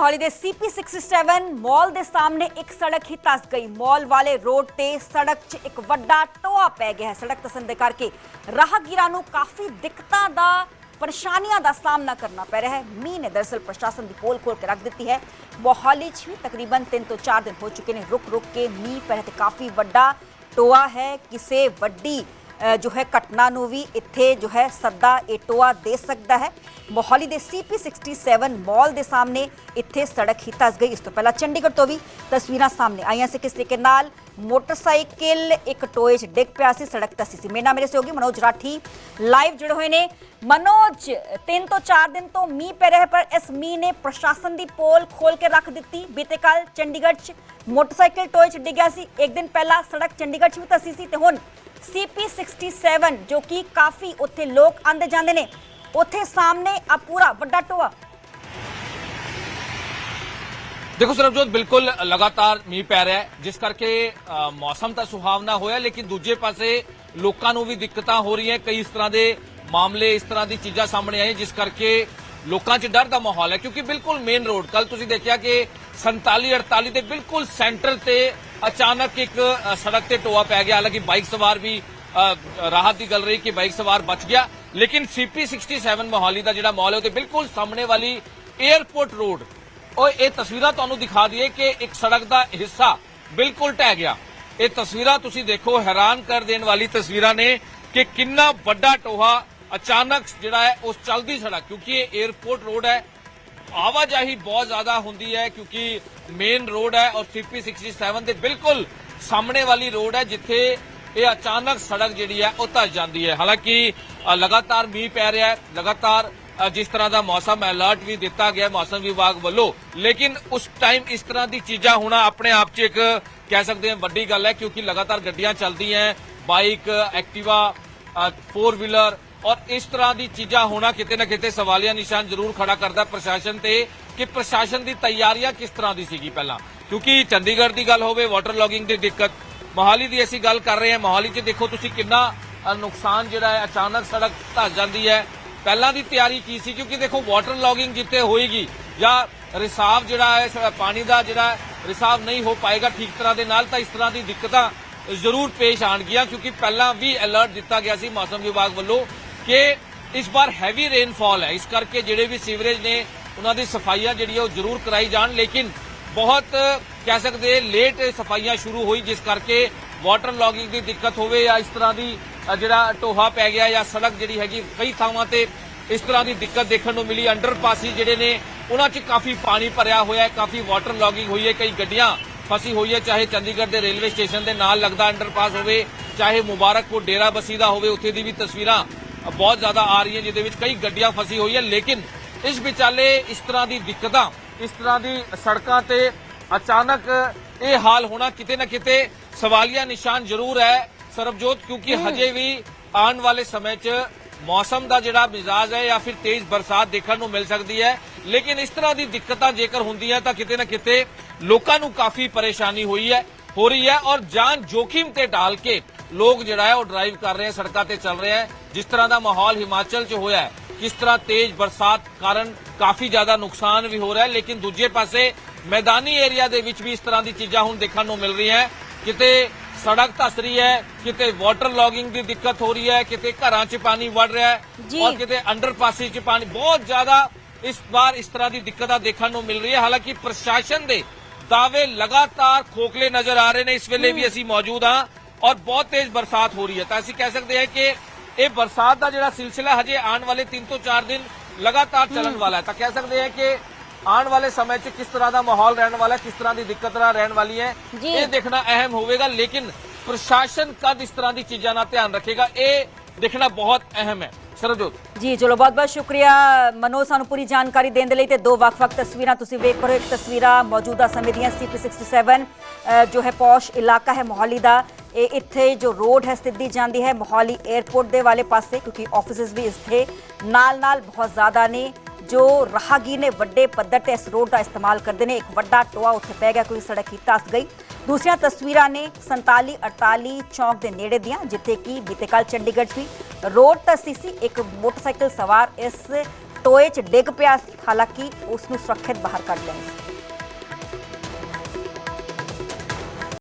ਮੋਹਾਲੀ ਦੇ CP67 ਮਾਲ ਦੇ ਸਾਹਮਣੇ ਇੱਕ ਸੜਕ ਹੀ ਧੱਸ ਗਈ ਮਾਲ ਵਾਲੇ ਰੋਡ ਤੇ ਸੜਕ 'ਚ ਇੱਕ ਵੱਡਾ ਟੋਆ ਪੈ ਗਿਆ ਹੈ ਸੜਕ ਧੱਸਣ ਦੇ ਕਰਕੇ ਰਾਹਗੀਰਾਂ ਨੂੰ ਕਾਫੀ ਦਿੱਕਤਾਂ ਦਾ ਪਰੇਸ਼ਾਨੀਆਂ ਦਾ ਸਾਹਮਣਾ ਕਰਨਾ ਪੈ ਰਿਹਾ ਹੈ ਮੀਂਹ ਨੇ ਦਰਅਸਲ ਪ੍ਰਸ਼ਾਸਨ ਦੀ ਪੋਲ ਖੋਲ ਕੇ ਰੱਖ ਦਿੱਤੀ ਹੈ ਮੋਹਾਲੀ 'ਚ ਵੀ ਤਕਰੀਬਨ 3 ਤੋਂ 4 ਦਿਨ ਹੋ ਚੁੱਕੇ ਨੇ ਰੁਕ ਰੁਕ ਕੇ ਮੀਂਹ ਪੈ ਰਿਹਾ ਤੇ ਕਾਫੀ ਵੱਡਾ ਟੋਆ ਹੈ ਕਿਸੇ ਵੱਡੀ ਅ, ਜੋ ਹੈ ਘਟਨਾ ਨੂੰ ਵੀ ਇੱਥੇ ਜੋ ਹੈ ਸੱਦਾ ਇਹ ਟੋਆ ਦੇ ਸਕਦਾ ਹੈ। ਮੋਹਾਲੀ ਦੇ CP67 ਮਾਲ ਦੇ ਸਾਹਮਣੇ ਇੱਥੇ ਸੜਕ ਹੀ ਧੱਸ ਗਈ। ਇਸ ਤੋਂ ਪਹਿਲਾਂ ਚੰਡੀਗੜ੍ਹ ਤੋਂ ਵੀ ਤਸਵੀਰਾਂ ਸਾਹਮਣੇ ਆਈਆਂ ਸੀ। ਕਿਸ ਤਰੀਕੇ ਨਾਲ ਮੋਟਰਸਾਈਕਲ ਇੱਕ ਟੋਏ 'ਚ ਡਿੱਗ ਪਿਆ ਸੀ, ਸੜਕ ਧੱਸੀ ਸੀ। ਮੇਨਾ ਮੇਰੇ ਸਹਿਯੋਗੀ ਮਨੋਜ ਰਾਠੀ ਲਾਈਵ ਜੁੜੇ ਹੋਏ ਨੇ। ਮਨੋਜ 3 ਤੋਂ 4 ਦਿਨ ਤੋਂ ਮੀਂਹ ਪੈ ਰਿਹਾ ਪਰ ਇਸ ਮੀਂਹ ਨੇ ਪ੍ਰਸ਼ਾਸਨ ਦੀ ਪੋਲ ਖੋਲ ਕੇ ਰੱਖ ਦਿੱਤੀ। ਬੀਤੇ ਕੱਲ ਚੰਡੀਗੜ੍ਹ 'ਚ ਮੋਟਰਸਾਈਕਲ ਟੋਏ 'ਚ ਡਿੱਗਿਆ ਸੀ। ਇੱਕ ਦਿਨ ਪਹਿਲਾਂ ਸੜਕ ਚੰਡੀਗੜ੍ਹ 'ਚ ਵੀ ਧੱਸੀ ਸੀ ਤੇ ਹੁਣ CP67 ਜੋ ਕਿ ਕਾਫੀ ਉੱਥੇ ਲੋਕ ਆਂਦੇ ਜਾਂਦੇ ਨੇ, ਉੱਥੇ ਸਾਹਮਣੇ ਆ ਪੂਰਾ ਵੱਡਾ ਟੋਆ। ਦੇਖੋ ਸਰਬਜੋਤ, ਬਿਲਕੁਲ ਲਗਾਤਾਰ ਮੀਂਹ ਪੈ ਰਿਹਾ ਹੈ, ਜਿਸ ਕਰਕੇ ਮੌਸਮ ਤਾਂ ਸੁਹਾਵਣਾ ਹੋਇਆ, ਲੇਕਿਨ ਦੂਜੇ ਪਾਸੇ ਲੋਕਾਂ ਨੂੰ ਵੀ ਦਿੱਕਤਾਂ ਹੋ ਰਹੀਆਂ ਕਈ ਇਸ ਤਰ੍ਹਾਂ ਦੇ ਮਾਮਲੇ, ਇਸ ਤਰ੍ਹਾਂ ਦੀ ਚੀਜ਼ਾਂ ਸਾਹਮਣੇ ਆਏ ਜਿਸ ਕਰਕੇ ਲੋਕਾਂ 'ਚ ਡਰ ਦਾ ਮਾਹੌਲ ਹੈ, ਕਿਉਂਕਿ ਬਿਲਕੁਲ ਮੇਨ ਰੋਡ ਕੱਲ ਤੁਸੀਂ ਦੇਖਿਆ ਕਿ 47 48 ਦੇ ਬਿਲਕੁਲ ਸੈਂਟਰ ਤੇ ਅਚਾਨਕ ਇੱਕ ਸੜਕ ਤੇ ਟੋਆ ਪੈ ਗਿਆ। ਹਾਲਾਂਕਿ ਬਾਈਕ ਸਵਾਰ ਵੀ ਰਾਹਤ ਦੀ ਗੱਲ ਰਹੀ ਕਿ ਬਾਈਕ ਸਵਾਰ ਬਚ ਗਿਆ। ਲੇਕਿਨ CP 67 ਮੋਹਾਲੀ ਦਾ ਜਿਹੜਾ ਮਾਲ ਹੈ ਉਹਦੇ ਬਿਲਕੁਲ ਸਾਹਮਣੇ ਵਾਲੀ 에ਅਰਪੋਰਟ ਰੋਡ ਉਹ ਇਹ ਤਸਵੀਰਾਂ ਤੁਹਾਨੂੰ ਦਿਖਾ ਦਈਏ ਕਿ ਇੱਕ ਸੜਕ ਦਾ ਹਿੱਸਾ ਬਿਲਕੁਲ ਢਹਿ ਗਿਆ। ਇਹ ਤਸਵੀਰਾਂ ਤੁਸੀਂ ਦੇਖੋ, ਹੈਰਾਨ ਕਰ ਦੇਣ ਵਾਲੀ ਤਸਵੀਰਾਂ ਨੇ ਕਿ ਕਿੰਨਾ ਵੱਡਾ ਟੋਹਾ ਅਚਾਨਕ ਜਿਹੜਾ ਹੈ, ਉਸ ਚਲਦੀ ਸੜਕ, ਕਿਉਂਕਿ ਇਹ 에ਅਰਪੋਰਟ ਰੋਡ ਹੈ ਆਵਾਜਾਈ ਬਹੁਤ ਜ਼ਿਆਦਾ ਹੁੰਦੀ ਹੈ ਕਿਉਂਕਿ ਮੇਨ ਰੋਡ ਹੈ ਔਰ CP 67 ਦੇ ਬਿਲਕੁਲ ਸਾਹਮਣੇ ਵਾਲੀ ਰੋਡ ਹੈ ਜਿੱਥੇ ਇਹ ਅਚਾਨਕ ਸੜਕ ਜਿਹੜੀ ਹੈ ਉਹ ਧਸ ਜਾਂਦੀ ਹੈ। ਹਾਲਾਂਕਿ ਲਗਾਤਾਰ ਮੀਂਹ ਪੈ ਰਿਹਾ ਹੈ। ਲਗਾਤਾਰ ਜਿਸ ਤਰ੍ਹਾਂ ਦਾ ਮੌਸਮ ਅਲਰਟ ਵੀ ਦਿੱਤਾ ਗਿਆ ਮੌਸਮ ਵਿਭਾਗ ਵੱਲੋਂ, ਲੇਕਿਨ ਉਸ ਟਾਈਮ ਇਸ ਤਰ੍ਹਾਂ ਦੀ ਚੀਜ਼ਾਂ ਹੋਣਾ ਆਪਣੇ ਆਪ 'ਚ ਇੱਕ ਕਹਿ ਸਕਦੇ ਹਾਂ ਵੱਡੀ ਗੱਲ ਹੈ ਕਿਉਂਕਿ ਲਗਾਤਾਰ ਗੱਡੀਆਂ ਚੱਲਦੀਆਂ ਬਾਈਕ, ਐਕਟਿਵਾ ਫੋਰ ਵੀਲਰ ਔਰ ਇਸ ਤਰ੍ਹਾਂ ਦੀ ਚੀਜ਼ਾਂ ਹੋਣਾ ਕਿਤੇ ਨਾ ਕਿਤੇ ਸਵਾਲੀਆ ਨਿਸ਼ਾਨ ਜ਼ਰੂਰ ਖੜਾ ਕਰਦਾ ਪ੍ਰਸ਼ਾਸਨ ਤੇ ਕਿ ਪ੍ਰਸ਼ਾਸਨ ਦੀ ਤਿਆਰੀਆਂ ਕਿਸ ਤਰ੍ਹਾਂ ਦੀ ਸੀਗੀ ਪਹਿਲਾਂ? ਕਿਉਂਕਿ ਚੰਡੀਗੜ੍ਹ ਦੀ ਗੱਲ ਹੋਵੇ ਵਾਟਰ ਲੌਗਿੰਗ ਦੀ ਦਿੱਕਤ, ਮੋਹਾਲੀ ਦੀ ਅਸੀਂ ਗੱਲ ਕਰ ਰਹੇ ਹਾਂ। ਮੋਹਾਲੀ 'ਚ ਦੇਖੋ ਤੁਸੀਂ ਕਿੰਨਾ ਨੁਕਸਾਨ ਜਿਹੜਾ ਹੈ, ਅਚਾਨਕ ਸੜਕ ਧੱਸ ਜਾਂਦੀ ਹੈ। ਪਹਿਲਾਂ ਦੀ ਤਿਆਰੀ ਕੀ ਸੀ? ਕਿਉਂਕਿ ਦੇਖੋ ਵਾਟਰ ਲੌਗਿੰਗ ਜਿੱਥੇ ਹੋਏਗੀ ਜਾਂ ਰਿਸਾਵ ਜਿਹੜਾ ਹੈ ਪਾਣੀ ਦਾ ਜਿਹੜਾ ਰਿਸਾਵ ਨਹੀਂ ਹੋ ਪਾਏਗਾ ਠੀਕ ਤਰ੍ਹਾਂ ਦੇ ਨਾਲ, ਤਾਂ ਇਸ ਤਰ੍ਹਾਂ ਦੀ ਦਿੱਕਤਾਂ ਜ਼ਰੂਰ ਪੇਸ਼ ਆਣਗੀਆਂ ਕਿਉਂਕਿ ਪਹਿਲਾਂ ਵੀ ਅਲਰਟ ਦਿੱਤਾ ਗਿਆ ਸੀ ਮੌਸਮ ਵਿਭਾਗ ਵੱਲੋਂ ਕਿ ਇਸ ਵਾਰ ਹੈਵੀ ਰੇਨਫਾਲ ਹੈ। ਇਸ ਕਰਕੇ ਜਿਹੜੇ ਵੀ ਸੀਵਰੇਜ ਨੇ, ਉਹਨਾਂ ਦੀ ਸਫਾਈਆਂ ਜਿਹੜੀ ਉਹ ਜ਼ਰੂਰ ਕਰਾਈ ਜਾਣ। ਲੇਕਿਨ ਬਹੁਤ, ਕਹਿ ਸਕਦੇ ਲੇਟ ਸਫਾਈਆਂ ਸ਼ੁਰੂ ਹੋਈ, ਜਿਸ ਕਰਕੇ ਵਾਟਰ ਲੌਗਿੰਗ ਦੀ ਦਿੱਕਤ ਹੋਵੇ ਜਾਂ ਇਸ ਤਰ੍ਹਾਂ ਦੀ ਜਿਹੜਾ ਟੋਹਾ ਪੈ ਗਿਆ ਜਾਂ ਸੜਕ ਜਿਹੜੀ ਹੈਗੀ, ਕਈ ਥਾਵਾਂ ਤੇ ਇਸ ਤਰ੍ਹਾਂ ਦੀ ਦਿੱਕਤ ਦੇਖਣ ਨੂੰ ਮਿਲੀ। ਅੰਡਰਪਾਸੀ ਜਿਹੜੇ ਨੇ, ਉਹਨਾਂ 'ਚ ਕਾਫੀ ਪਾਣੀ ਭਰਿਆ ਹੋਇਆ ਹੈ, ਕਾਫੀ ਵਾਟਰ ਲੌਗਿੰਗ ਹੋਈ ਹੈ, ਕਈ ਗੱਡੀਆਂ ਫਸੀ ਹੋਈ ਹੈ, ਚਾਹੇ ਚੰਡੀਗੜ੍ਹ ਦੇ ਰੇਲਵੇ ਸਟੇਸ਼ਨ ਦੇ ਨਾਲ ਲੱਗਦਾ ਅੰਡਰਪਾਸ ਹੋਵੇ, ਚਾਹੇ ਮੁਬਾਰਕਪੁਰ ਡੇਰਾ ਬਸੀ ਦਾ ਹੋਵੇ, ਉੱਥੇ ਦੀ ਵੀ ਤਸਵੀਰਾਂ ਬਹੁਤ ਜ਼ਿਆਦਾ ਆ ਰਹੀਆਂ ਜਿਹਦੇ ਵਿੱਚ ਕਈ ਗੱਡੀਆਂ ਫਸੀ ਹੋਈ ਹੈ ਲੇਕਿਨ ਇਸ ਵਿਚਾਲੇ ਇਸ ਤਰ੍ਹਾਂ ਦੀ ਦਿੱਕਤਾਂ ਇਸ ਤਰ੍ਹਾਂ ਦੀ ਸੜਕਾਂ ਤੇ ਅਚਾਨਕ ਇਹ ਹਾਲ ਹੋਣਾ ਕਿਤੇ ਨਾ ਕਿਤੇ ਸਵਾਲੀਆ ਨਿਸ਼ਾਨ ਜ਼ਰੂਰ ਹੈ ਸਰਬਜੋਤ ਕਿਉਂਕਿ ਹਜੇ ਵੀ ਆਉਣ ਵਾਲੇ ਸਮੇਂ 'ਚ ਮੌਸਮ ਦਾ ਜਿਹੜਾ ਮਿਜ਼ਾਜ ਹੈ ਜਾਂ ਫਿਰ ਤੇਜ਼ ਬਰਸਾਤ ਦੇਖਣ ਨੂੰ ਮਿਲ ਸਕਦੀ ਹੈ ਲੇਕਿਨ ਇਸ ਤਰ੍ਹਾਂ ਦੀ ਦਿੱਕਤਾਂ ਜੇਕਰ ਹੁੰਦੀਆਂ ਤਾਂ ਕਿਤੇ ਨਾ ਕਿਤੇ ਲੋਕਾਂ ਨੂੰ ਕਾਫੀ ਪਰੇਸ਼ਾਨੀ ਹੋਈ ਹੈ ਹੋ ਰਹੀ ਹੈ ਔਰ ਜਾਨ ਜੋਖਿਮ ਤੇ ਡਾਲ ਕੇ ਲੋਕ ਜਿਹੜਾ ਹੈ ਉਹ ਡਰਾਈਵ ਕਰ ਰਹੇ ਹੈ ਸੜਕਾਂ ਤੇ ਚੱਲ ਰਹੇ ਹੈ। ਜਿਸ ਤਰ੍ਹਾਂ ਦਾ ਮਾਹੌਲ ਹਿਮਾਚਲ 'ਚ ਹੋਇਆ ਹੈ ਕਿਸ ਤਰ੍ਹਾਂ ਤੇਜ਼ ਬਰਸਾਤ ਕਾਰਨ ਕਾਫੀ ਜ਼ਿਆਦਾ ਨੁਕਸਾਨ ਵੀ ਹੋ ਰਿਹਾ ਹੈ। ਲੇਕਿਨ ਦੂਜੇ ਪਾਸੇ ਮੈਦਾਨੀ ਏਰੀਆ ਦੇ ਵਿੱਚ ਵੀ ਇਸ ਤਰ੍ਹਾਂ ਦੀ ਚੀਜ਼ਾਂ ਹੁਣ ਦੇਖਣ ਨੂੰ ਮਿਲ ਰਹੀਆਂ ਕਿਤੇ ਸੜਕ ਧੱਸ ਰਹੀ ਹੈ ਕਿਤੇ ਵਾਟਰ ਲੌਗਿੰਗ ਦੀ ਦਿੱਕਤ ਹੋ ਰਹੀ ਹੈ ਕਿਤੇ ਘਰਾਂ 'ਚ ਪਾਣੀ ਵੜ ਰਿਹਾ ਹੈ। ਔਰ ਕਿਤੇ ਅੰਡਰਪਾਸਿਸ 'ਚ ਪਾਣੀ। ਬਹੁਤ ਜ਼ਿਆਦਾ ਇਸ ਵਾਰ ਇਸ ਤਰ੍ਹਾਂ ਦੀ ਦਿੱਕਤਾਂ ਦੇਖਣ ਨੂੰ ਮਿਲ ਰਹੀ ਹੈ। ਹਾਲਾਂਕਿ ਪ੍ਰਸ਼ਾਸਨ ਦੇ ਦਾਅਵੇ ਲਗਾਤਾਰ ਖੋਖਲੇ ਨਜ਼ਰ ਆ ਰਹੇ ਨੇ। ਇਸ ਵੇਲੇ ਵੀ ਅਸੀਂ ਮੌਜੂਦ ਹਾਂ। ਔਰ ਬਹੁਤ ਤੇਜ਼ ਬਰਸਾਤ ਹੋ ਰਹੀ ਹੈ। ਤਾਂ ਅਸੀਂ ਕਹਿ ਸਕਦੇ ਹਾਂ ਕਿ ਇਹ ਬਰਸਾਤ ਦਾ ਜਿਹੜਾ ਸਿਲਸਿਲਾ ਹਜੇ ਆਉਣ ਵਾਲੇ 3 ਤੋਂ 4 ਦਿਨ ਲਗਾਤਾਰ ਚੱਲਣ ਵਾਲਾ ਹੈ। ਤਾਂ ਕਹਿ ਸਕਦੇ ਹਾਂ ਕਿ ਆਉਣ ਵਾਲੇ ਸਮੇਂ 'ਚ ਕਿਸ ਤਰ੍ਹਾਂ ਦਾ ਮਾਹੌਲ ਰਹਿਣ ਵਾਲਾ ਹੈ ਕਿਸ ਤਰ੍ਹਾਂ ਦੀ ਦਿੱਕਤ ਨਾਲ ਰਹਿਣ ਵਾਲੀ ਹੈ। ਇਹ ਦੇਖਣਾ ਅਹਿਮ ਹੋਵੇਗਾ ਲੇਕਿਨ ਪ੍ਰਸ਼ਾਸਨ ਕਦ ਇਸ ਤਰ੍ਹਾਂ ਦੀ ਚੀਜ਼ਾਂ ਦਾ ਧਿਆਨ ਰੱਖੇਗਾ ਇਹ ਦੇਖਣਾ ਬਹੁਤ ਅਹਿਮ ਹੈ। ਸਰਬਜੋਤ। ਜੀ ਚਲੋ ਬਹੁਤ ਬਹੁਤ ਸ਼ੁਕਰੀਆ ਮਨੋਜ ਸਾਨੂੰ ਪੂਰੀ ਜਾਣਕਾਰੀ ਦੇਣ ਦੇ ਲਈ ਤੇ ਦੋ ਵੱਖ-ਵੱਖ ਤਸਵੀਰਾਂ ਤੁਸੀਂ ਵੇਖ ਰਹੇ ਹੋ। ਇੱਕ ਤਸਵੀਰਾਂ ਮੌਜੂਦਾ ਸਮੇਂ ਦੀਆਂ CP67 ਅ, ਜੋ ਹੈ ਪੌਸ਼ ਇਲਾਕਾ ਹੈ ਮੋਹਾਲੀ ਦਾ। ਇਹ ਇੱਥੇ ਜੋ ਰੋਡ ਹੈ ਸਿੱਧੀ ਜਾਂਦੀ ਹੈ ਮੋਹਾਲੀ 에ਅਰਪੋਰਟ ਦੇ ਵਾਲੇ ਪਾਸੇ, ਕਿਉਂਕਿ ਆਫਿਸਿਸ ਵੀ ਇੱਥੇ ਨਾਲ-ਨਾਲ ਬਹੁਤ ਜ਼ਿਆਦਾ ਨੇ। ਜੋ ਰਾਹਗੀਰ ਨੇ ਵੱਡੇ ਪੱਧਰ ਤੇ ਇਸ ਰੋਡ ਦਾ ਇਸਤੇਮਾਲ ਕਰਦੇ ਨੇ, ਇੱਕ ਵੱਡਾ ਟੋਆ ਉੱਥੇ ਪੈ ਗਿਆ, ਕੋਈ ਸੜਕ ਹੀ ਧੱਸ ਗਈ। ਦੂਸਰੀਆਂ ਤਸਵੀਰਾਂ ਨੇ 47 48 ਚੌਂਕ ਦੇ ਨੇੜੇ ਦੀਆਂ, ਜਿੱਥੇ ਕਿ ਬੀਤੇ ਕੱਲ ਚੰਡੀਗੜ੍ਹ 'ਚ ਵੀ ਰੋਡ ਧੱਸੀ ਸੀ, ਇੱਕ ਮੋਟਰਸਾਈਕਲ ਸਵਾਰ ਇਸ ਟੋਏ 'ਚ ਡਿੱਗ ਪਿਆ ਸੀ, ਹਾਲਾਂਕਿ ਉਸ ਨੂੰ ਸੁਰੱਖਿਅਤ ਬਾਹਰ ਕੱਢ ਲਿਆ ਸੀ।